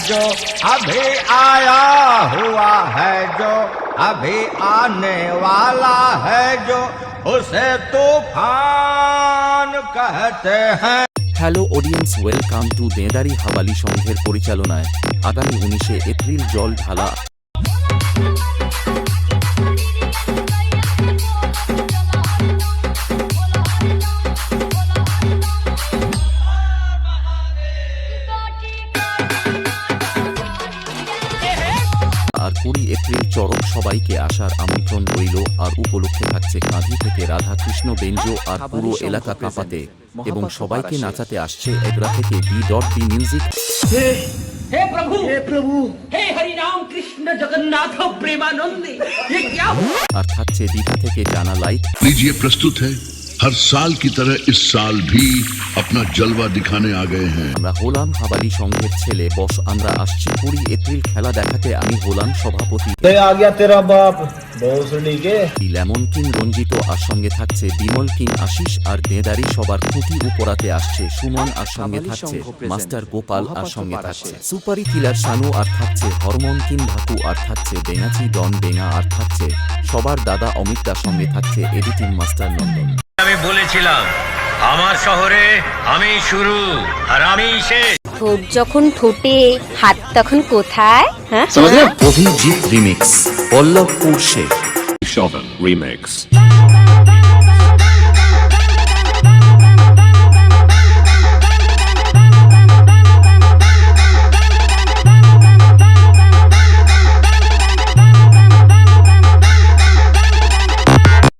जो अभी आया हुआ है जो अभी आने वाला है जो उसे तूफान कहते हैं hello audience welcome to Dedari Habali সংঘের পরিচালনায় আগামী উনিশে এপ্রিল জল ঢালা কুড়ি এপ্রিল চরক সবাইকে আসার আমন্ত্রণ রইল আর উপলক্ষে থাকছে কাঁধি থেকে রাধা কৃষ্ণ বেঞ্জো আর পুরো এলাকা কাঁপাতে এবং সবাইকে নাচাতে আসছে এগরা থেকে বি ডট বি মিউজিক हे प्रभु हे प्रभु हे हरि राम कृष्ण जगन्नाथ प्रेमानंदी ये क्या हुआ আর থাকছে দীঘা থেকে জানা লাইট लीजिए प्रस्तुत है हर साल की तरह इस साल भी अपना जलवा दिखाने आ गए हैं আমরা হলাম হাবালি সংঘের ছেলে বস আমরা আসছি কুড়ি এপ্রিল খেলা দেখাতে আমি হলাম সভাপতি ते आ गया तेरा बाप भोसड़ी के লেমন কিং রঞ্জিত আর সঙ্গে থাকছে বিমল কিং আশিস আর দেদারি সবার খুঁটি উপরাতে আসছে সুমন আর সঙ্গে থাকছে মাস্টার গোপাল আর সঙ্গে থাকছে সুপারি কিলার শানু আর থাকছে হরমোন কিং ভাকু আর থাকছে বেনাচি ডন বেঙা আর থাকছে সবার দাদা অমিতদার সঙ্গে থাকছে এডিটিং মাস্টার নন্দন আমি বলেছিলাম আমার শহরে আমি শুরু আর আমি শেষ। ঠোঁট যখন ঠোঁটে হাত তখন কোথায়? হ্যাঁ? Abhijit remix Pallabpur Sheikh. Chauvin Remix.